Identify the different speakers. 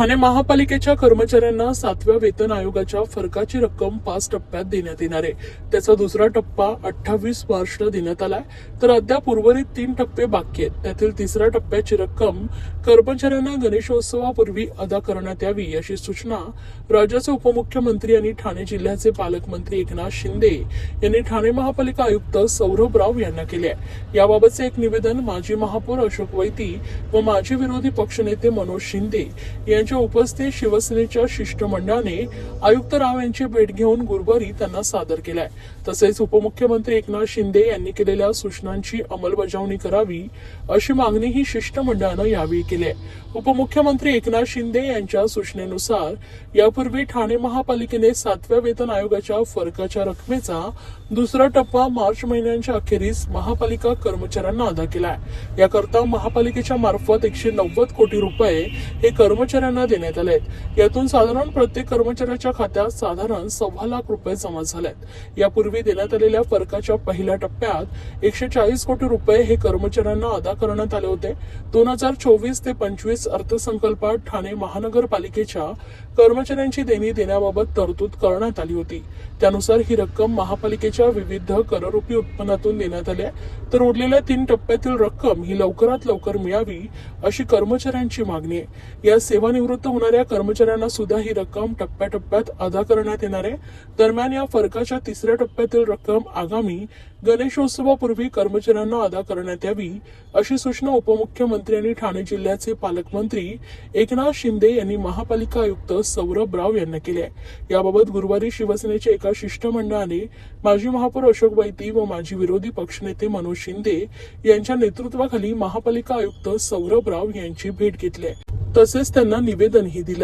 Speaker 1: ठाणे महापालिकेच्या कर्मचाऱ्यांना सातव्या वेतन आयोगाच्या फरकाची रक्कम पाच टप्प्यात देण्यात येणार आहे. त्याचा दुसरा टप्पा अठ्ठावीस मार्चला देण्यात आलाय. तर अद्याप उर्वरित तीन टप्पे बाकी आहेत. त्यातील तिसऱ्या टप्प्याची रक्कम कर्मचाऱ्यांना गणेशोत्सवापूर्वी अदा करण्यात यावी अशी सूचना राज्याचे उपमुख्यमंत्री आणि ठाणे जिल्ह्याचे पालकमंत्री एकनाथ शिंदे यांनी ठाणे महापालिका आयुक्त सौरभ राव यांना केले आहे. याबाबतचे एक निवेदन माजी महापौर अशोक वैती व माजी विरोधी पक्षनेते मनोज शिंदे यांच्या यांच्या उपस्थित शिवसेनेच्या शिष्टमंडळाने आयुक्त राव यांची भेट घेऊन गुरुवारी त्यांना सादर केलाय. तसेच उपमुख्यमंत्री एकनाथ शिंदे यांनी केलेल्या सूचनांची अंमलबजावणी करावी अशी मागणीही शिष्टमंडळानं यावेळी केली आहे उपमुख्यमंत्री एकनाथ शिंदे यांच्या सूचनेनुसार यापूर्वी ठाणे महापालिकेने सातव्या वेतन आयोगाच्या फरकाच्या रकमेचा दुसरा टप्पा मार्च महिन्याच्या अखेरीस महापालिका कर्मचाऱ्यांना अदा केलाय. याकरता महापालिकेच्या मार्फत एकशे नव्वद कोटी रुपये हे कर्मचाऱ्यांना देण्यात आले आहेत यातून साधारण प्रत्येक कर्मचाऱ्याच्या खात्यात साधारण सव्वा लाख रुपये जमा झालेत. यापूर्वी देण्यात आलेल्या फरकाच्या पहिल्या टप्प्यात एकशे चाळीस कोटी रुपये हे कर्मचाऱ्यांना अदा करण्यात आले होते. दोन हजार चोवीस ते पंचवीस अर्थसंकल्पात ठाणे महानगरपालिकेच्या कर्मचाऱ्यांची देणी देण्याबाबत तरतूद करण्यात आली होती. त्यानुसार ही रक्कम महापालिकेच्या विविध कररूपी उत्पन्नातून देण्यात आली आहे. तर उरलेल्या तीन टप्प्यातील रक्कम ही लवकरात लवकर मिळावी अशी कर्मचाऱ्यांची मागणी आहे. या सेवानिवृत्त होणाऱ्या कर्मचाऱ्यांना सुद्धा ही रक्कम टप्प्याटप्प्यात अदा करण्यात येणार आहे. दरम्यान या फरकाच्या तिसऱ्या टप्प्यातील रक्कम आगामी गणेशोत्सवापूर्वी कर्मचाऱ्यांना अदा करण्यात यावी अशी सूचना उपमुख्यमंत्री आणि ठाणे जिल्ह्याचे पालकमंत्री एकनाथ शिंदे यांनी महापालिका आयुक्त सौरभ राव यांना केली आहे. याबाबत गुरुवारी शिवसेनेच्या एका शिष्टमंडळाने माजी महापौर अशोक वैती व माजी विरोधी पक्षनेते मनोज शिंदे यांच्या नेतृत्वाखाली महापालिका आयुक्त सौरभ राव यांची भेट घेतली आहे. तसेच त्यांना निवेदनही दिलं